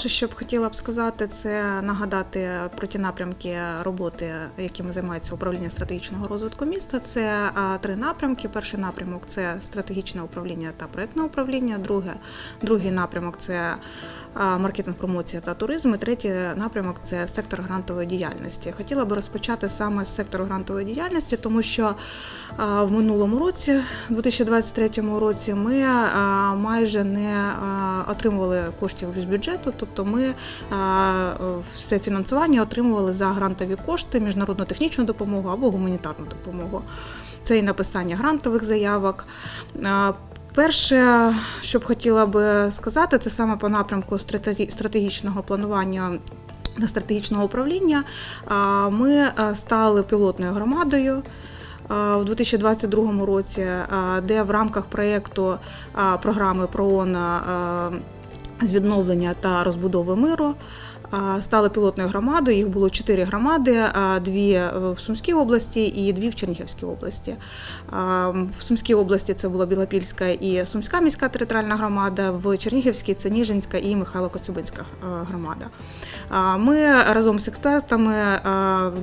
Перше, що б хотіла б сказати, це нагадати про ті напрямки роботи, якими займається управління стратегічного розвитку міста. Це три напрямки. Перший напрямок це стратегічне управління та проектне управління. Друге, другий напрямок це маркетинг, промоція та туризм. І третій напрямок це сектор грантової діяльності. Хотіла би розпочати саме з сектору грантової діяльності, тому що в минулому році, 2023 році, ми майже не отримували коштів з бюджету, тобто ми все фінансування отримували за грантові кошти, міжнародну технічну допомогу або гуманітарну допомогу. Це і написання грантових заявок. Перше, що б хотіла би сказати, це саме по напрямку стратегічного планування та стратегічного управління. Ми стали пілотною громадою. В 2022 році, де в рамках проєкту програми ПРООН з відновлення та розбудови миру стали пілотною громадою. Їх було чотири громади: дві в Сумській області і дві в Чернігівській області. В Сумській області це була Білопільська і Сумська міська територіальна громада. В Чернігівській це Ніжинська і Михайло-Коцюбинська е, громада. Ми разом з експертами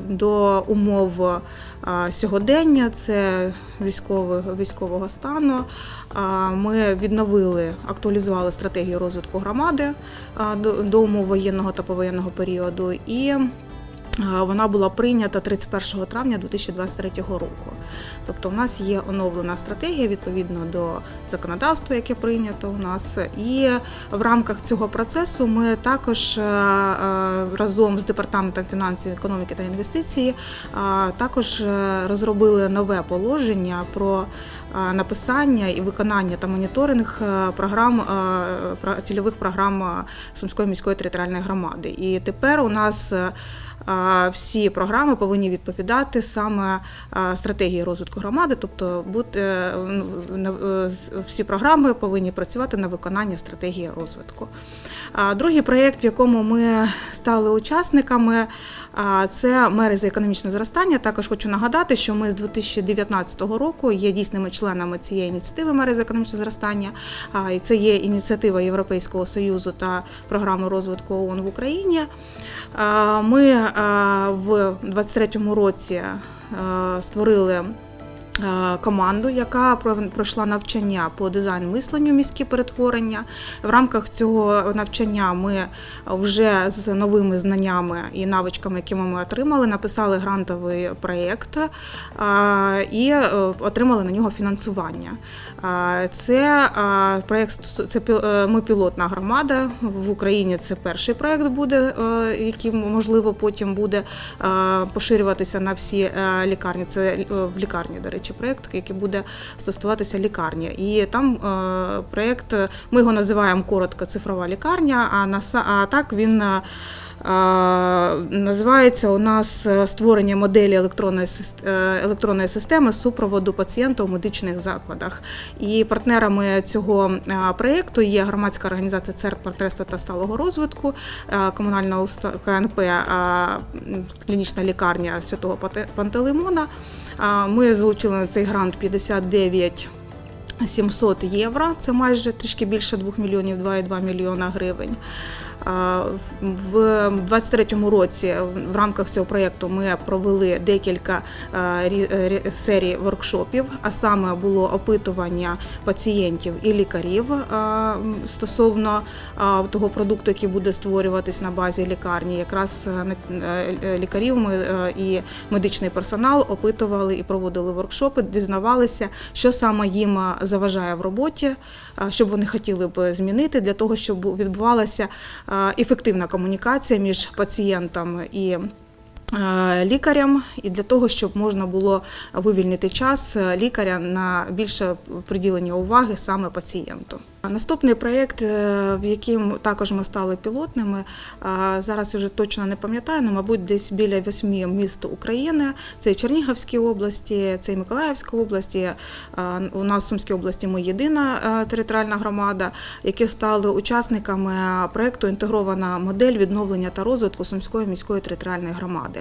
до умов сьогодення, це військового, військового стану. Ми відновили, актуалізували стратегію розвитку громади до, умов воєнного та повоєнного періоду. І вона була прийнята 31 травня 2023 року. Тобто, у нас є оновлена стратегія відповідно до законодавства, яке прийнято у нас. І в рамках цього процесу ми також е, е, разом з департаментом фінансів, економіки та інвестицій е, також е, розробили нове положення про е, написання і виконання та моніторинг е, програм е, цільових програм е, Сумської міської територіальної громади. І тепер у нас е, всі програми повинні відповідати саме стратегії розвитку громади, тобто е, ну, е, всі програми повинні працювати на виконання стратегії розвитку. Другий проєкт, в якому ми стали учасниками, це мери за економічне зростання. Також хочу нагадати, що ми з 2019 року є дійсними членами цієї ініціативи мери за економічне зростання. І це є ініціатива Європейського союзу та програми розвитку ООН в Україні. Ми в 2023 році створили команду, яка пройшла навчання по дизайн мисленню міські перетворення. В рамках цього навчання ми вже з новими знаннями і навичками, які ми отримали, написали грантовий проєкт е, і е, отримали на нього фінансування. Е, Це е, проєкт це е, ми пілотна громада в Україні. Це перший проєкт буде, е, який можливо потім буде е, поширюватися на всі е, лікарні. Це е, в лікарні, до речі, проєкт, який буде стосуватися лікарні. І там е, проєкт, е, ми його називаємо коротко цифрова лікарня, а так він. Називається у нас е, створення моделі електронної е, електронної системи супроводу пацієнта у медичних закладах. І партнерами цього е, проєкту є громадська організація «Церква партнерства та сталого розвитку, комунальна КНП клінічна лікарня святого Пантелеймона. Ми залучили на цей грант 59 700 євро, це майже трішки більше 2 мільйонів 2,2 мільйона гривень. В- В 23-му році в рамках цього проєкту ми провели декілька серій воркшопів, а саме було опитування пацієнтів і лікарів стосовно того продукту, який буде створюватись на базі лікарні. Якраз е, е, лікарів ми е, і медичний персонал опитували і проводили воркшопи, дізнавалися, що саме їм заважає в роботі, що вони хотіли б змінити для того, щоб відбувалася ефективна комунікація між пацієнтом і. Е, Лікарям і для того, щоб можна було вивільнити час е, лікаря на більше приділення уваги саме пацієнту. Наступний проєкт, е, в яким також ми стали пілотними, зараз вже точно не пам'ятаю, але, мабуть, десь біля восьми міст України. Це Чернігівській області, це Миколаївська області. У нас в Сумській області ми єдина територіальна громада, які стали учасниками проєкту Інтегрована модель відновлення та розвитку Сумської міської територіальної громади.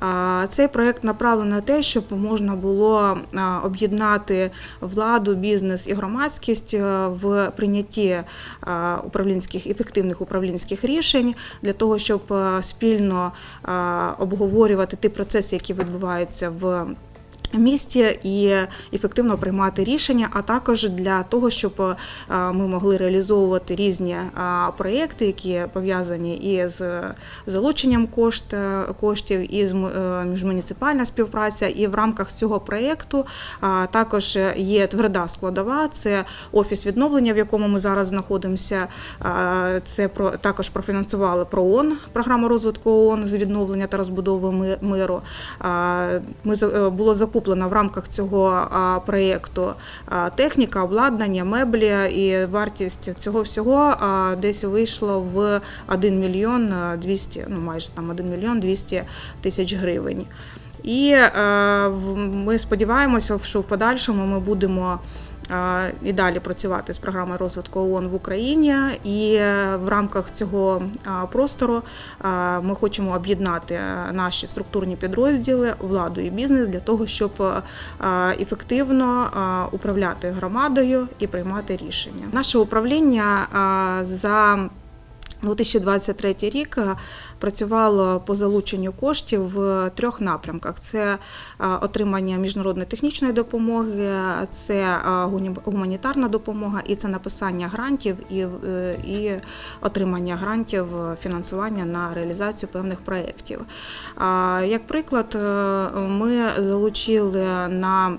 А, Цей проект направлений на те, щоб можна було об'єднати владу, бізнес і громадськість е, в прийнятті управлінських ефективних управлінських рішень для того, щоб е, спільно обговорювати ті процеси, які відбуваються в місті і ефективно приймати рішення, а також для того, щоб е, ми могли реалізовувати різні е, проекти, які пов'язані і з залученням е, коштів, і з міжмуніципальна співпраця. І в рамках цього проекту також є тверда складова. Це офіс відновлення, в якому ми зараз знаходимося. Це про також профінансували ПРООН, програму розвитку ООН з відновлення та розбудови миру. Ми за- е, було закуплено в рамках цього проєкту техніка, обладнання, меблі, і вартість цього всього десь вийшло в 1 мільйон 200, ну майже там 1 мільйон 200 тисяч гривень. І е, ми сподіваємося, що в подальшому ми будемо і далі працювати з програмою розвитку ООН в Україні. І е, в рамках цього простору ми хочемо об'єднати е, наші структурні підрозділи, владу і бізнес для того, щоб е, ефективно управляти громадою і приймати рішення. Наше управління за 2023 рік е, працювало по залученню коштів в трьох напрямках: це е, отримання міжнародної технічної допомоги, це е, гуманітарна допомога і це написання грантів і, і отримання грантів фінансування на реалізацію певних проєктів. Як приклад, ми залучили на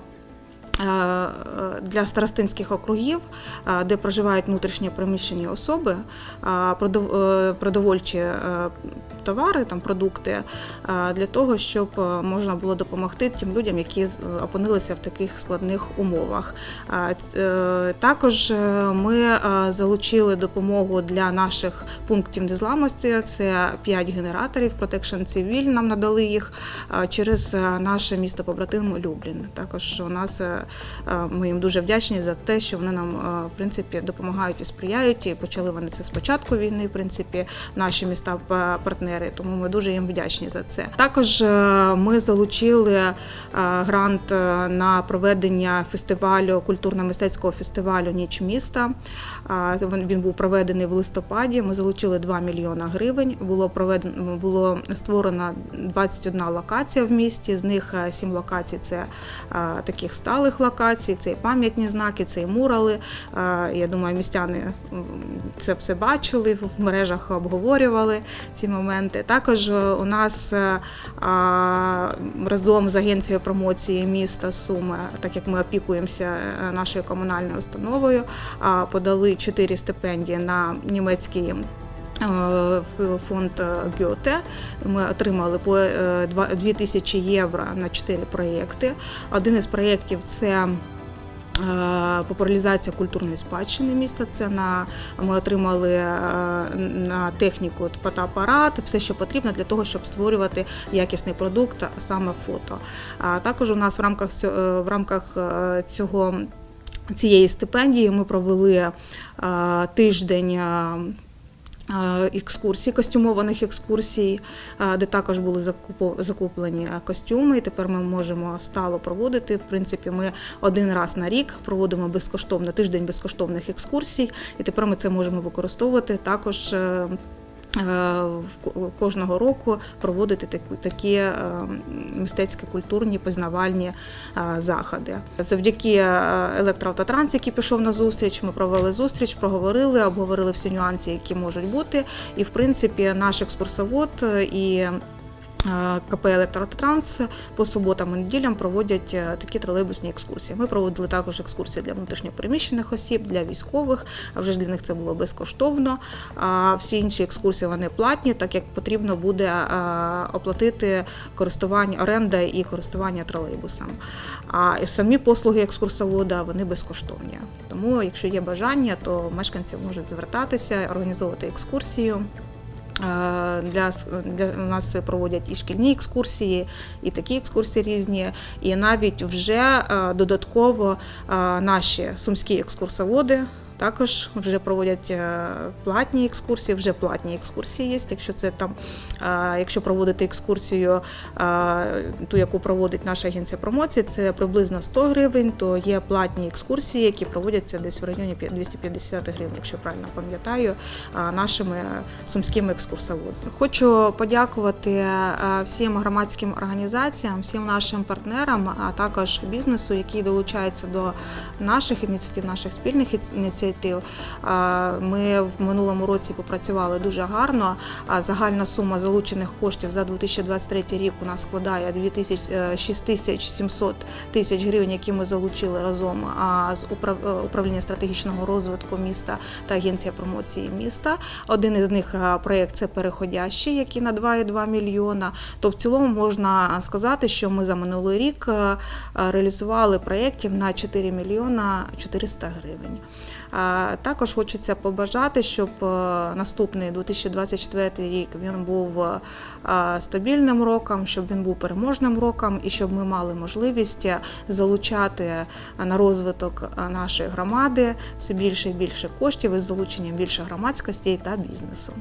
для старостинських округів, е, де проживають внутрішньо переміщені особи, е, е, продовольчі е, товари, там продукти е, для того, щоб е, можна було допомогти тим людям, які е, опинилися в таких складних умовах. Е, е, Також е, ми е, залучили допомогу для наших пунктів незламності. Це 5 генераторів Protection Civil, нам надали їх е, через е, наше місто побратим Люблін. Також у нас е, е, ми їм дуже вдячні за те, що вони нам е, в принципі допомагають і сприяють. І почали вони це з початку війни. В принципі, наші міста партнери. Тому ми дуже їм вдячні за це. Також е, ми залучили е, грант е, на проведення фестивалю культурно-мистецького фестивалю Ніч міста. Він був проведений в листопаді. Ми залучили 2 мільйона гривень. Було проведено було створено 21 локація в місті. З них 7 локацій це таких сталих локацій, це і пам'ятні знаки, це і мурали. Я думаю, містяни це все бачили в мережах обговорювали ці моменти. Також у нас е, разом з агенцією промоції міста Суми, так як ми опікуємося е, нашою комунальною установою, подали чотири стипендії на німецький. Е, фонд е, Гьоте ми отримали по е, два- 2 тисячі євро на 4 проєкти. Один із проєктів це е, популяризація культурної спадщини міста. Це на ми отримали е, на техніку фотоапарат, все, що потрібно для того, щоб створювати якісний продукт, а саме фото. А також у нас в рамках е, в рамках е, цього цієї стипендії ми провели е, тиждень. Е, е, Екскурсій, костюмованих екскурсій, е, де також були закуплені е, костюми. І тепер ми можемо стало проводити. В принципі, ми один раз на рік проводимо безкоштовно тиждень безкоштовних екскурсій, і тепер ми це можемо використовувати також. Е, Кожного року проводити такі е, мистецькі культурні пізнавальні е, заходи. Завдяки електроавтотранс, який пішов на зустріч, ми провели зустріч, проговорили, обговорили всі нюанси, які можуть бути. І в принципі, наш екскурсовод і КП «Електротранс» по суботам і неділям проводять е, такі тролейбусні екскурсії. Ми проводили також екскурсії для внутрішньопереміщених осіб, для військових, а вже ж для них це було безкоштовно. А всі інші екскурсії вони платні, так як потрібно буде е, оплатити користування оренда і користування тролейбусом. А самі послуги екскурсовода вони безкоштовні. Тому, якщо є бажання, то мешканці можуть звертатися, організовувати екскурсію. Е, Для, для у нас проводять і шкільні екскурсії, і такі екскурсії різні. І навіть вже е, додатково е, наші сумські екскурсоводи Також вже проводять е, платні екскурсії, вже платні екскурсії є. Якщо це там, е, якщо проводити екскурсію, е, ту, яку проводить наша агенція промоції, це приблизно 100 гривень, то є платні екскурсії, які проводяться десь в районі 250 гривень, якщо правильно пам'ятаю, нашими сумськими екскурсоводами. Хочу подякувати всім громадським організаціям, всім нашим партнерам, а також бізнесу, який долучається до наших ініціатив, наших спільних ініціатив. А, Ми в минулому році попрацювали дуже гарно. Загальна сума залучених коштів за 2023 рік у нас складає 2000, е, 6700 тисяч гривень, які ми залучили разом з е, управління стратегічного розвитку міста та агенція промоції міста. Один із них проєкт це переходящий, який на 2,2 мільйона. То в цілому можна сказати, що ми за минулий рік е, реалізували проєктів на 4 мільйона 400 гривень. А Також хочеться побажати, щоб е, наступний 2024 рік він був е, стабільним роком, щоб він був переможним роком і щоб ми мали можливість залучати е, на розвиток нашої громади все більше і більше коштів із залученням більше громадськості та бізнесу.